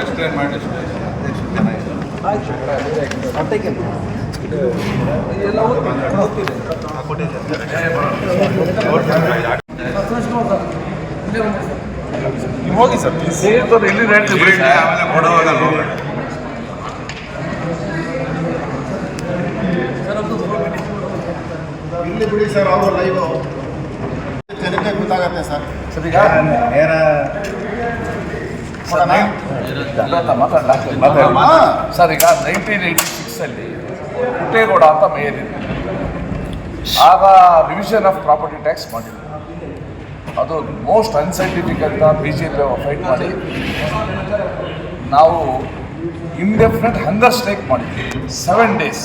Explain ಮಾಡಿ ಹೋಗಿ sir ಇಲ್ಲಿ ಆಮೇಲೆ ಕೊಡುವಾಗ ಇಲ್ಲಿ ಬಿಡಿ ಸರ್ ಅವರು ಲೈವ್ ಜನಕ್ಕೆ ಗೊತ್ತಾಗತ್ತೆ ಸರ್. ಸರ್ ಈಗ ನೇರ. ಸರ್ ಈಗ ನೈನ್ಟೀನ್ ಏಯ್ಟಿ ಸಿಕ್ಸಲ್ಲಿ ಪುಟ್ಟೇಗೌಡ ಅಂತ ಮೇಯರ್ ಇದೆ ಆಗ ರಿವಿಷನ್ ಆಫ್ ಪ್ರಾಪರ್ಟಿ ಟ್ಯಾಕ್ಸ್ ಮಾಡಿದ್ರು. ಅದು ಮೋಸ್ಟ್ ಅನ್ಸೈಂಟಿಫಿಕ್ ಅಂತ ಬಿ ಜೆ ಪಿ ಫೈಟ್ ಮಾಡಿ ನಾವು ಇಂಡೆಫಿನೆಟ್ ಹಂಗರ್ ಸ್ಟ್ರೈಕ್ ಮಾಡಿದ್ವಿ. Seven days